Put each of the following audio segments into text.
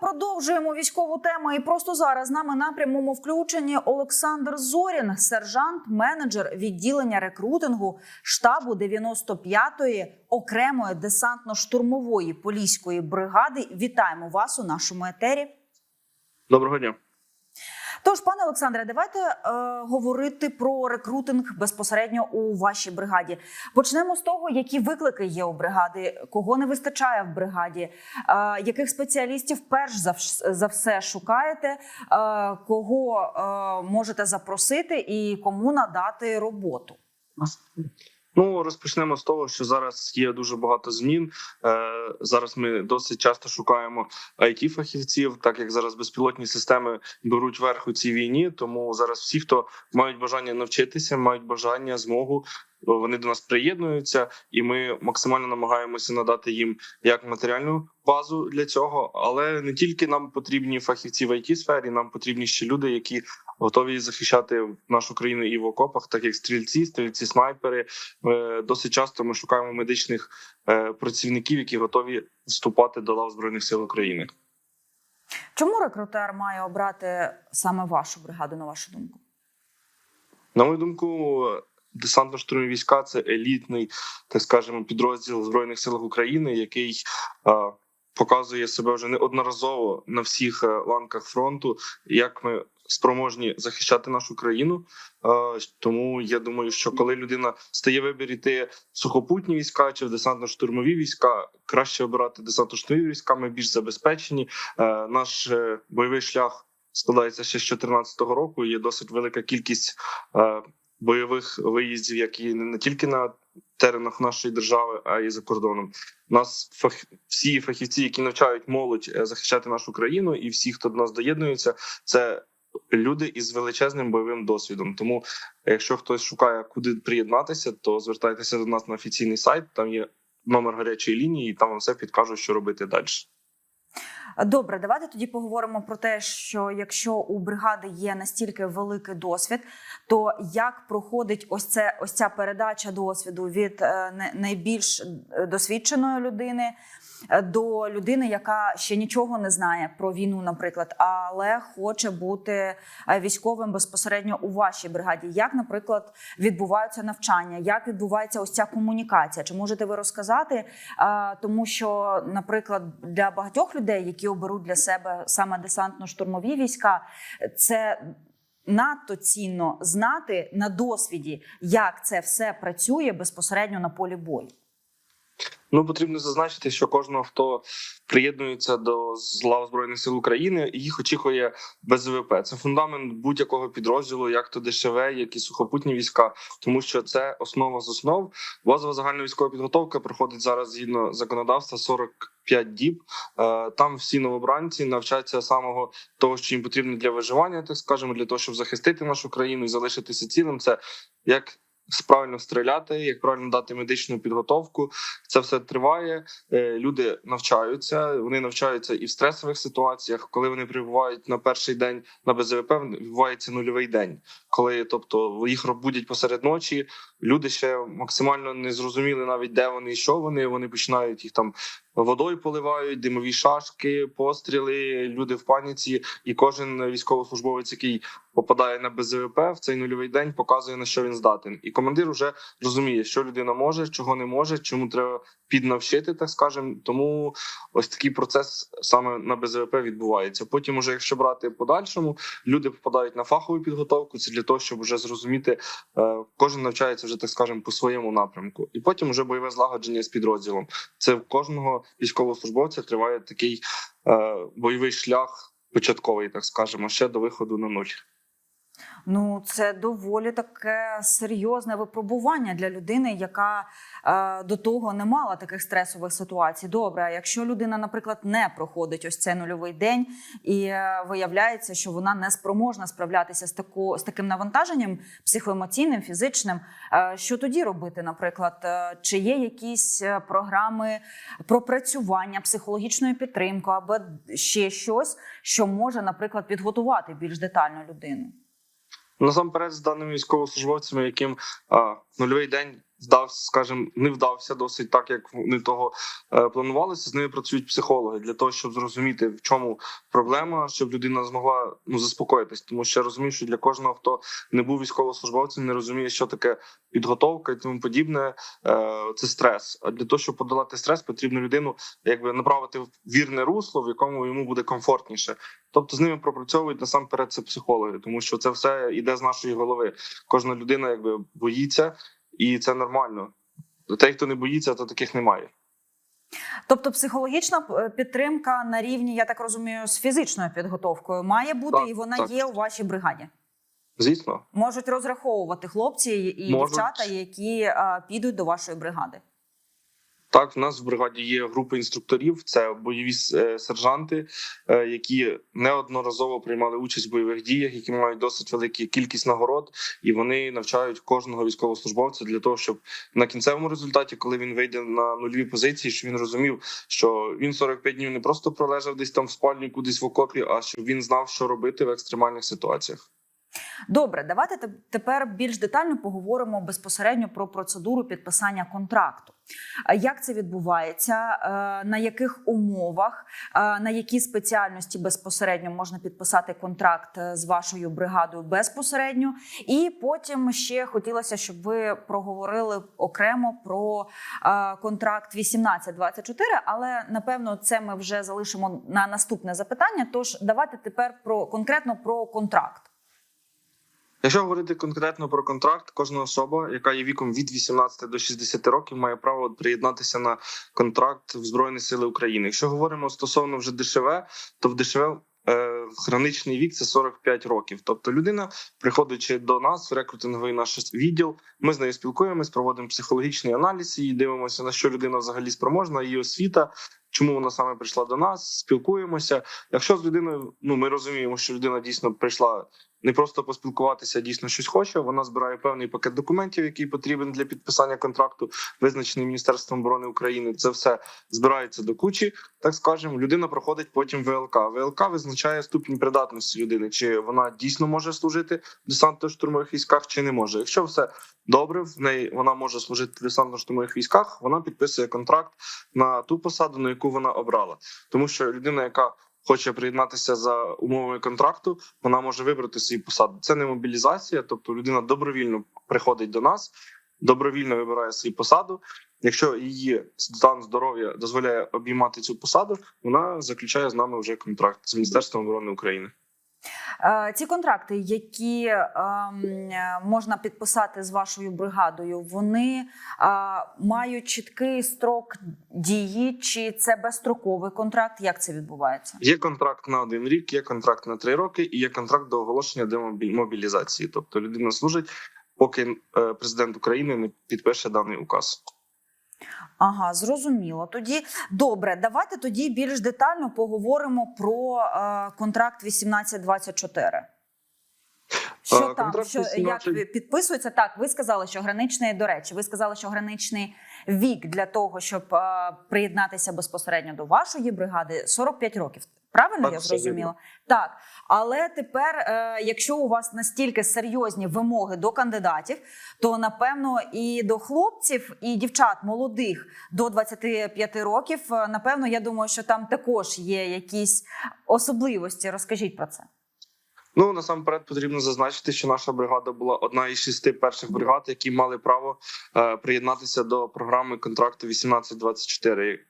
продовжуємо військову тему. І просто зараз з нами на прямому включенні Олександр Зорін, сержант, менеджер відділення рекрутингу штабу 95-ї окремої десантно-штурмової поліської бригади. Вітаємо вас у нашому етері. Доброго дня. Тож, пане Олександре, давайте е, говорити про рекрутинг безпосередньо у вашій бригаді. Почнемо з того, які виклики є у бригади, кого не вистачає в бригаді, е, яких спеціалістів перш за, за все шукаєте, е, кого е, можете запросити і кому надати роботу. Ну розпочнемо з того, що зараз є дуже багато змін. Е, зараз ми досить часто шукаємо it фахівців, так як зараз безпілотні системи беруть верх у цій війні. Тому зараз всі, хто мають бажання навчитися, мають бажання, змогу. Вони до нас приєднуються, і ми максимально намагаємося надати їм як матеріальну базу для цього, але не тільки нам потрібні фахівці в it сфері, нам потрібні ще люди, які готові захищати нашу країну і в окопах, так як стрільці, стрільці, снайпери. Е, Досить часто ми шукаємо медичних е, працівників, які готові вступати до лав збройних сил України. Чому рекрутер має обрати саме вашу бригаду, на вашу думку? На мою думку, десантно-штурмові війська це елітний, так скажемо, підрозділ збройних сил України, який показує себе вже неодноразово на всіх е, ланках фронту, як ми спроможні захищати нашу країну. Тому я думаю, що коли людина стає вибір іти в сухопутні війська чи в десантно-штурмові війська, краще обирати десантно-штурмові війська. Ми більш забезпечені. Е, Наш е, бойовий шлях складається ще з 2014 року. Є досить велика кількість бойових виїздів, які не тільки на теренах нашої держави, а й за кордоном. У нас фах... всі фахівці, які навчають молодь е, захищати нашу країну, і всі, хто до нас доєднується, це люди із величезним бойовим досвідом. Тому, якщо хтось шукає, куди приєднатися, то звертайтеся до нас на офіційний сайт. Там є номер гарячої лінії, і там вам все підкажуть, що робити далі. Добре, давайте тоді поговоримо про те, що якщо у бригади є настільки великий досвід, то як проходить ось це ось ця передача досвіду від е, найбільш е, досвідченої людини до людини, яка ще нічого не знає про війну, наприклад, але хоче бути е, військовим безпосередньо у вашій бригаді? Як, наприклад, відбуваються навчання? Як відбувається ось ця комунікація? Чи можете ви розказати? Тому що, наприклад, для багатьох людей, які оберуть для себе саме десантно-штурмові війська, це надто цінно знати на досвіді, як це все працює безпосередньо на полі бою. Ну потрібно зазначити, що кожного хто приєднується до лав збройних сил України, їх очікує БЗВП. Це фундамент будь-якого підрозділу, як то ДШВ, як і сухопутні війська, тому що це основа з основ. Базова загальна військова підготовка проходить зараз згідно законодавства 45 діб. Е, Там всі новобранці навчаться самого того, що їм потрібно для виживання, так скажемо, для того, щоб захистити нашу країну і залишитися цілим. Це як правильно стріляти, як правильно дати медичну підготовку. Це все триває. Е, Люди навчаються. Вони навчаються і в стресових ситуаціях. Коли вони прибувають на перший день на БЗВП, відбувається нульовий день, коли тобто їх будять посеред ночі. Люди ще максимально не зрозуміли навіть де вони що вони. Вони починають їх там водою поливають, димові шашки, постріли. Люди в паніці, і кожен військовослужбовець, який попадає на БЗВП в цей нульовий день, показує на що він здатен. І командир вже розуміє, що людина може, чого не може, чому треба піднавчити, так скажемо. Тому ось такий процес саме на БЗВП відбувається. Потім, уже якщо брати подальшому, люди попадають на фахову підготовку. Це для того, щоб вже зрозуміти, е, кожен навчається вже так скажемо по своєму напрямку, і потім вже бойове злагодження з підрозділом. Це в кожного військовослужбовця триває такий е, бойовий шлях. Початковий, так скажемо, ще до виходу на нуль. Ну, це доволі таке серйозне випробування для людини, яка е, до того не мала таких стресових ситуацій. Добре, а якщо людина, наприклад, не проходить ось цей нульовий день, і е, виявляється, що вона не спроможна справлятися з таку з таким навантаженням психоемоційним, фізичним. Е, що тоді робити? Наприклад, Е, чи є якісь е, програми пропрацювання, психологічної підтримки або ще щось, що може, наприклад, підготувати більш детально людину? Насамперед, з даними військовослужбовцями, яким а, нульовий день вдався, скажімо, не вдався досить так, як вони того е, планувалися. З ними працюють психологи для того, щоб зрозуміти, в чому проблема, щоб людина змогла ну заспокоїтись. Тому що я розумію, що для кожного, хто не був військовослужбовцем, не розуміє, що таке підготовка і тому подібне. Е, це стрес. А для того, щоб подолати стрес, потрібно людину якби направити в вірне русло, в якому йому буде комфортніше. Тобто з ними пропрацьовують насамперед це психологи, тому що це все йде з нашої голови. Кожна людина якби боїться, і це нормально. Тих, хто не боїться, то таких немає. Тобто, психологічна е, підтримка на рівні, я так розумію, з фізичною підготовкою має бути, Так, і вона так. є у вашій бригаді. Звісно, Можуть розраховувати хлопці і Можуть. дівчата, які а, підуть до вашої бригади. Так в нас в бригаді є група інструкторів. Це бойові е, сержанти, е, які неодноразово приймали участь в бойових діях, які мають досить велику кількість нагород, і вони навчають кожного військовослужбовця для того, щоб на кінцевому результаті, коли він вийде на нульові позиції, щоб він розумів, що він 45 днів не просто пролежав десь там в спальні, кудись в окопі, а щоб він знав, що робити в екстремальних ситуаціях. Добре, давайте тепер більш детально поговоримо безпосередньо про процедуру підписання контракту. Як це відбувається? е, На яких умовах, е, на які спеціальності безпосередньо можна підписати контракт е, з вашою бригадою безпосередньо? І потім ще хотілося, щоб ви проговорили окремо про е, контракт 1824, але напевно це ми вже залишимо на наступне запитання. Тож давайте тепер про конкретно про контракт. Якщо говорити конкретно про контракт, кожна особа, яка є віком від 18 до 60 років, має право приєднатися на контракт в Збройні Сили України. Якщо говоримо стосовно вже ДШВ, то в ДШВ е, граничний вік це 45 років. Тобто людина, приходячи до нас в рекрутинговий наш відділ, ми з нею спілкуємось, проводимо психологічний аналіз і дивимося на що людина взагалі спроможна, її освіта. Чому вона саме прийшла до нас? Спілкуємося. Якщо з людиною, ну ми розуміємо, що людина дійсно прийшла не просто поспілкуватися, дійсно щось хоче. Вона збирає певний пакет документів, який потрібен для підписання контракту, визначений Міністерством оборони України. Це все збирається до кучі. Так скажемо, людина проходить потім ВЛК. ВЛК визначає ступінь придатності людини, чи вона дійсно може служити в десантно-штурмових військах, чи не може. Якщо все добре, в неї вона може служити в десантно-штурмових військах. Вона підписує контракт на ту посаду, на яку вона обрала, тому що людина, яка хоче приєднатися за умовами контракту, вона може вибрати свою посаду. Це не мобілізація, тобто людина добровільно приходить до нас, добровільно вибирає свою посаду. Якщо її стан здоров'я дозволяє обіймати цю посаду, вона заключає з нами вже контракт з Міністерством оборони України. Е, Ці контракти, які ем, е, можна підписати з вашою бригадою, вони е, мають чіткий строк дії, чи це безстроковий контракт? Як це відбувається? Є контракт на один рік, є контракт на три роки, і є контракт до оголошення демобілізації. Тобто людина служить, поки президент України не підпише даний указ. Ага, зрозуміло. Тоді добре, давайте тоді більш детально поговоримо про е, контракт 1824. Що Е, там, що 18 як підписується? Так, ви сказали, що граничний, до речі, ви сказали, що граничний вік для того, щоб е, приєднатися безпосередньо до вашої бригади 45 років. Правильно Так, я зрозуміла? Так, але тепер, е, якщо у вас настільки серйозні вимоги до кандидатів, то напевно і до хлопців, і дівчат молодих до 25 років, е, напевно, я думаю, що там також є якісь особливості. Розкажіть про це. Ну насамперед потрібно зазначити, що наша бригада була одна із шести перших бригад, які мали право е, приєднатися до програми контракту 1824.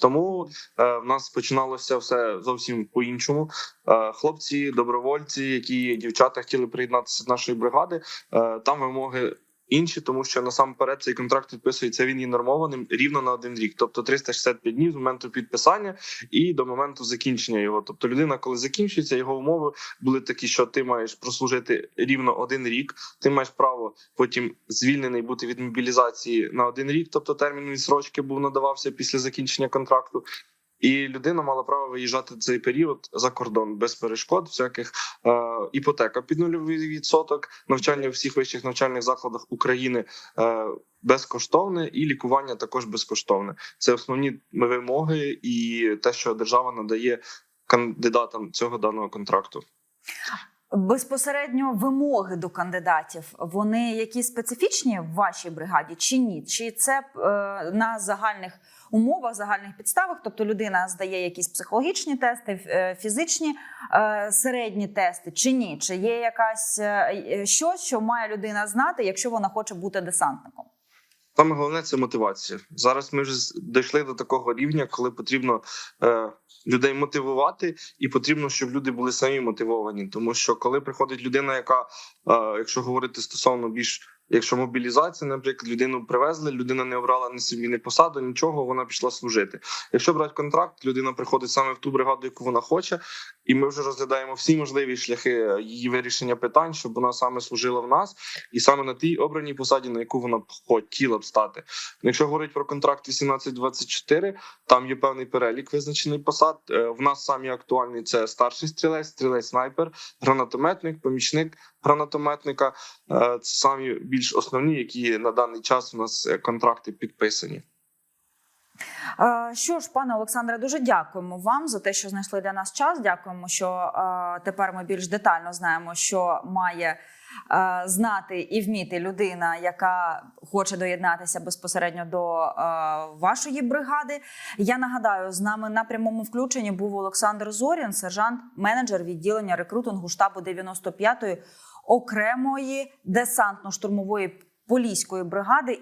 Тому е, в нас починалося все зовсім по-іншому. Е, хлопці, добровольці, які дівчата хотіли приєднатися до нашої бригади. Е, там вимоги інші, тому що насамперед цей контракт підписується. Він є нормованим рівно на один рік, тобто 365 днів з моменту підписання і до моменту закінчення його. Тобто, людина, коли закінчується, його умови були такі, що ти маєш прослужити рівно один рік. Ти маєш право потім звільнений бути від мобілізації на один рік, тобто термін відсрочки був надавався після закінчення контракту. І людина мала право виїжджати цей період за кордон без перешкод, всяких е, іпотека під нульовий відсоток, навчання у всіх вищих навчальних закладах України е, безкоштовне, і лікування також безкоштовне. Це основні вимоги і те, що держава надає кандидатам цього даного контракту. Безпосередньо вимоги до кандидатів вони які специфічні в вашій бригаді чи ні? Чи це е, на загальних умовах, загальних підставах? Тобто людина здає якісь психологічні тести, е, фізичні е, середні тести, чи ні? Чи є якась е, щось, що має людина знати, якщо вона хоче бути десантником? Саме головне це мотивація. Зараз ми вже дійшли до такого рівня, коли потрібно е, людей мотивувати, і потрібно, щоб люди були самі мотивовані. Тому що коли приходить людина, яка, е, якщо говорити стосовно більш якщо мобілізація, наприклад, людину привезли, людина не обрала ні собі ні посаду, нічого, вона пішла служити. Якщо брати контракт, людина приходить саме в ту бригаду, яку вона хоче, і ми вже розглядаємо всі можливі шляхи її вирішення питань, щоб вона саме служила в нас, і саме на тій обраній посаді, на яку вона хотіла б стати. Якщо говорити про контракт 18-24, там є певний перелік визначений посад. Е, В нас самі актуальні це старший стрілець, стрілець снайпер, гранатометник, помічник гранатометника. Е, Це самі більш основні, які на даний час у нас е, контракти підписані. Е, Що ж, пане Олександре, дуже дякуємо вам за те, що знайшли для нас час. Дякуємо, що е, тепер ми більш детально знаємо, що має знати і вміти людина, яка хоче доєднатися безпосередньо до вашої бригади. Я нагадаю, з нами на прямому включенні був Олександр Зорін, сержант, менеджер відділення рекрутингу штабу 95-ї окремої десантно-штурмової поліської бригади.